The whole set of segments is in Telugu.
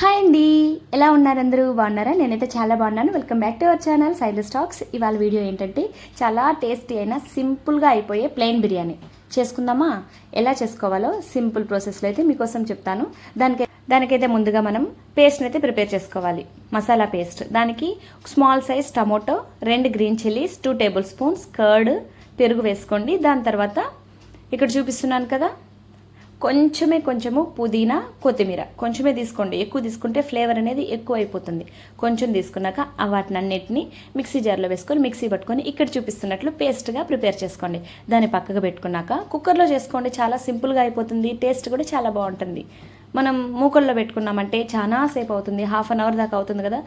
హాయ్ అండి. ఎలా ఉన్నారు అందరూ? బాగున్నారా? నేనైతే చాలా బాగున్నాను. Welcome back to our channel side stacks ఇవాళ వీడియో ఏంటంటే చాలా టేస్టీ అయిన సింపుల్గా అయిపోయే ప్లెయిన్ బిర్యానీ. చేసుకుందామా? ఎలా చేసుకోవాలో సింపుల్ ప్రాసెస్లో అయితే మీకోసం చెప్తాను. దానికి దానికైతే ముందుగా మనం పేస్ట్ని అయితే ప్రిపేర్ చేసుకోవాలి. మసాలా పేస్ట్ దానికి స్మాల్ సైజ్ టమోటో రెండు green chillies two tablespoons curd పెరుగు వేసుకోండి. దాని తర్వాత ఇక్కడ చూపిస్తున్నాను కదా కొంచెమే కొంచెము పుదీనా కొత్తిమీర. కొంచెమే తీసుకోండి. ఎక్కువ తీసుకుంటే ఫ్లేవర్ అనేది ఎక్కువ అయిపోతుంది కొంచెం తీసుకున్నాక ఆ వాటిని అన్నిటిని మిక్సీ జార్లో వేసుకొని మిక్సీ పట్టుకొని ఇక్కడ చూపిస్తున్నట్లు పేస్ట్గా ప్రిపేర్ చేసుకోండి. దాన్ని పక్కకు పెట్టుకున్నాక కుక్కర్లో చేసుకోండి. చాలా సింపుల్గా అయిపోతుంది. టేస్ట్ కూడా చాలా బాగుంటుంది. మనం మూకల్లో పెట్టుకున్నామంటే చాలా సేపు అవుతుంది. హాఫ్ అన్ అవర్ దాకా అవుతుంది కదా.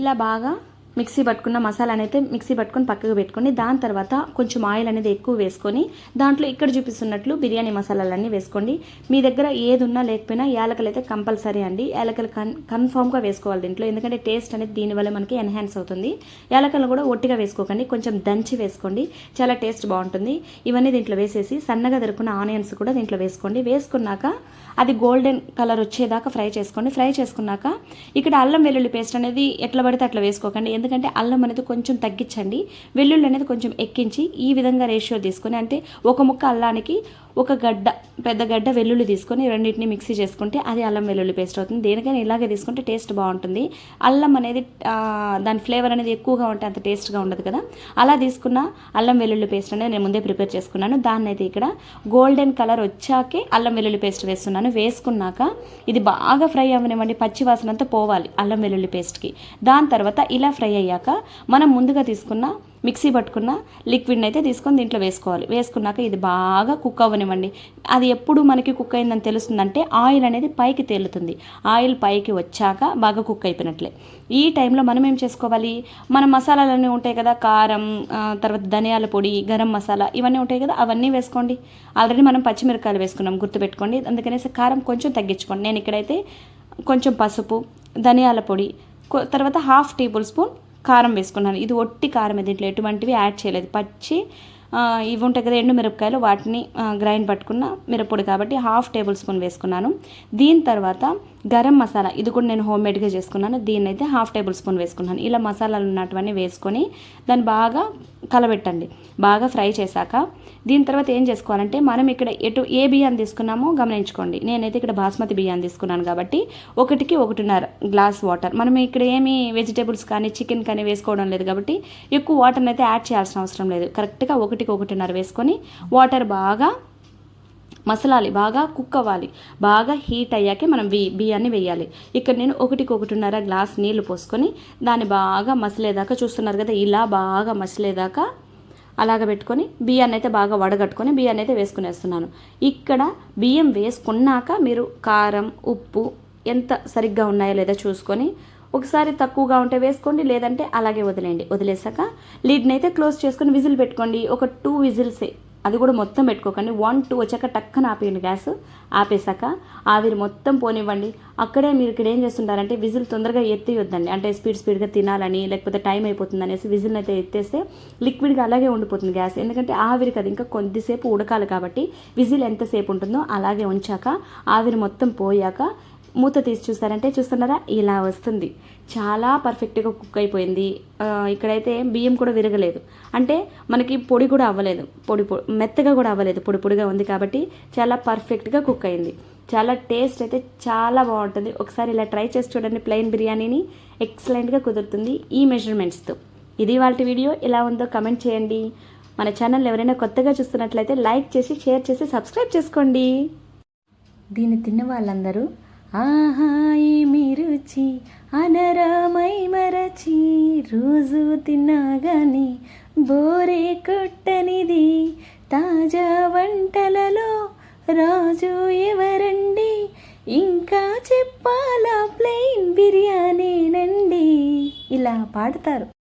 ఇలా బాగా మిక్సీ పట్టుకున్న మసాలాని అయితే మిక్సీ పట్టుకొని పక్కకు పెట్టుకొని దాని తర్వాత కొంచెం ఆయిల్ అనేది ఎక్కువ వేసుకొని దాంట్లో ఇక్కడ చూపిస్తున్నట్లు బిర్యానీ మసాలాలన్నీ వేసుకోండి. మీ దగ్గర ఏది ఉన్నా లేకపోయినా యాలకలు అయితే కంపల్సరీ అండి. యాలకలు కన్ కన్ఫామ్గా వేసుకోవాలి దీంట్లో. ఎందుకంటే టేస్ట్ అనేది దీనివల్ల మనకి ఎన్హాన్స్ అవుతుంది. యాలకలు కూడా ఒట్టిగా వేసుకోకండి. కొంచెం దంచి వేసుకోండి. చాలా టేస్ట్ బాగుంటుంది. ఇవన్నీ దీంట్లో వేసేసి సన్నగా దొరుకున్న ఆనియన్స్ కూడా దీంట్లో వేసుకోండి. వేసుకున్నాక అది గోల్డెన్ కలర్ వచ్చేదాకా ఫ్రై చేసుకోండి. ఫ్రై చేసుకున్నాక ఇక్కడ అల్లం వెల్లుల్లి పేస్ట్ అనేది ఎట్లా పడితే అట్లా వేసుకోకండి. ఎందుకంటే అల్లం అనేది కొంచెం తగ్గించండి వెల్లుల్లి అనేది కొంచెం ఎక్కించి ఈ విధంగా రేషియో తీసుకొని అంటే ఒక ముక్క అల్లానికి ఒక గడ్డ పెద్ద గడ్డ వెల్లుల్లి తీసుకొని రెండింటిని మిక్సీ చేసుకుంటే అది అల్లం వెల్లుల్లి పేస్ట్ అవుతుంది. దేనికైనా ఇలాగే తీసుకుంటే టేస్ట్ బాగుంటుంది. అల్లం అనేది దాని ఫ్లేవర్ అనేది ఎక్కువగా ఉంటే అంత టేస్ట్గా ఉండదు కదా. అలా తీసుకున్న అల్లం వెల్లుల్లి పేస్ట్ అనేది నేను ముందే ప్రిపేర్ చేసుకున్నాను. దాన్ని అయితే ఇక్కడ గోల్డెన్ కలర్ వచ్చాకే అల్లం వెల్లుల్లి పేస్ట్ వేస్తున్నాను. వేసుకున్నాక ఇది బాగా ఫ్రై అవ్వనివ్వండి పచ్చి వాసన అంతా పోవాలి అల్లం వెల్లుల్లి పేస్ట్కి. దాని తర్వాత ఇలా ఫ్రై అయ్యాక మనం ముందుగా తీసుకున్న మిక్సీ పట్టుకున్న లిక్విడ్ని అయితే తీసుకొని దీంట్లో వేసుకోవాలి. వేసుకున్నాక ఇది బాగా కుక్ అవ్వనివ్వండి. అది ఎప్పుడు మనకి కుక్ అయిందని తెలుస్తుందంటే ఆయిల్ అనేది పైకి తేలుతుంది. ఆయిల్ పైకి వచ్చాక బాగా కుక్ అయిపోయినట్లే. ఈ టైంలో మనం ఏం చేసుకోవాలి? మన మసాలాలన్నీ ఉంటాయి కదా కారం తర్వాత ధనియాల పొడి గరం మసాలా ఇవన్నీ ఉంటాయి కదా అవన్నీ వేసుకోండి. ఆల్రెడీ మనం పచ్చిమిరకాయలు వేసుకున్నాం గుర్తుపెట్టుకోండి. అందుకనేసి కారం కొంచెం తగ్గించుకోండి. నేను ఇక్కడైతే కొంచెం పసుపు ధనియాల పొడి తర్వాత హాఫ్ టేబుల్ స్పూన్ కారం వేసుకున్నాను. ఇది ఒట్టి కారం దీంట్లో ఎటువంటివి యాడ్ చేయలేదు. పచ్చి ఇవి ఉంటాయి కదా ఎండు మిరపకాయలు వాటిని గ్రైండ్ పట్టుకున్న మిరప్పొడి కాబట్టి హాఫ్ టేబుల్ స్పూన్ వేసుకున్నాను. దీని తర్వాత గరం మసాలా ఇది కూడా నేను హోమ్ మేడ్గా చేసుకున్నాను. దీన్ని అయితే హాఫ్ టేబుల్ స్పూన్ వేసుకున్నాను. ఇలా మసాలాలు ఉన్నటువన్నీ వేసుకొని దాన్ని బాగా కలబెట్టండి. బాగా ఫ్రై చేశాక దీని తర్వాత ఏం చేసుకోవాలంటే మనం ఇక్కడ ఎటు ఏ బియ్యాన్ని తీసుకున్నామో గమనించుకోండి. నేనైతే ఇక్కడ బాస్మతి బియ్యాన్ని తీసుకున్నాను కాబట్టి ఒకటికి ఒకటిన్నర గ్లాస్ వాటర్. మనం ఇక్కడ ఏమి వెజిటేబుల్స్ కానీ చికెన్ కానీ వేసుకోవడం లేదు కాబట్టి ఎక్కువ వాటర్ని అయితే యాడ్ చేయాల్సిన అవసరం లేదు. కరెక్ట్గా ఒకటికి ఒకటిన్నర వేసుకొని వాటర్ బాగా మసలాలి బాగా కుక్ అవ్వాలి బాగా హీట్ అయ్యాకే మనం బి బియ్యాన్ని వేయాలి. ఇక్కడ నేను ఒకటికి ఒకటిన్నర గ్లాస్ నీళ్ళు పోసుకొని దాన్ని బాగా మసలేదాకా చూస్తున్నారు కదా ఇలా బాగా మసలేదాకా అలాగ పెట్టుకొని బియ్యాన్ని అయితే బాగా వడగట్టుకొని బియ్యాన్ని అయితే వేసుకునేస్తున్నాను. ఇక్కడ బియ్యం వేసుకున్నాక మీరు కారం ఉప్పు ఎంత సరిగ్గా ఉన్నాయో లేదో చూసుకొని ఒకసారి తక్కువగా ఉంటే వేసుకోండి లేదంటే అలాగే వదిలేయండి. వదిలేసాక లీడ్ని అయితే క్లోజ్ చేసుకొని విజిల్ పెట్టుకోండి. ఒక టూ విజిల్సే అది కూడా మొత్తం పెట్టుకోకండి. వన్ టూ వచ్చాక టక్కన ఆపేయండి గ్యాస్. ఆపేసాక ఆవిరి మొత్తం పోనివ్వండి. అక్కడే మీరు ఇక్కడ ఏం చేస్తుంటారంటే విజిల్ తొందరగా ఎత్తేయొద్దండి. అంటే స్పీడ్ స్పీడ్గా తినాలని లేకపోతే టైం అయిపోతుంది అనేసి విజిల్ని అయితే ఎత్తేస్తే లిక్విడ్గా అలాగే ఉండిపోతుంది గ్యాస్. ఎందుకంటే ఆవిరి కదా ఇంకా కొద్దిసేపు ఉడకాలి కాబట్టి విజిల్ ఎంతసేపు ఉంటుందో అలాగే ఉంచాక ఆవిరి మొత్తం పోయాక మూత తీసి చూస్తారంటే చూస్తున్నారా? ఇలా వస్తుంది. చాలా పర్ఫెక్ట్గా కుక్ అయిపోయింది. ఇక్కడైతే బియ్యం కూడా విరగలేదు. అంటే మనకి పొడి కూడా అవ్వలేదు. పొడి మెత్తగా కూడా అవ్వలేదు. పొడి పొడిగా ఉంది కాబట్టి చాలా పర్ఫెక్ట్గా కుక్ అయింది. చాలా టేస్ట్ అయితే చాలా బాగుంటుంది. ఒకసారి ఇలా ట్రై చేసి చూడండి. ప్లెయిన్ బిర్యానీని ఎక్సలెంట్గా కుదురుతుంది ఈ మెజర్మెంట్స్తో ఇది వాళ్ళ వీడియో ఎలా ఉందో కమెంట్ చేయండి. మన ఛానల్ ఎవరైనా కొత్తగా చూస్తున్నట్లయితే లైక్ చేసి షేర్ చేసి సబ్స్క్రైబ్ చేసుకోండి. దీన్ని తిన్న వాళ్ళందరూ ఆహాయి మిరుచి అనరామై మరచి రోజు తిన్నాగాని బోరే కొట్టనిది. తాజా వంటలలో రాజు ఎవరండి? ఇంకా చెప్పాలా ప్లెయిన్ బిర్యానీనండి. ఇలా పాడతారు.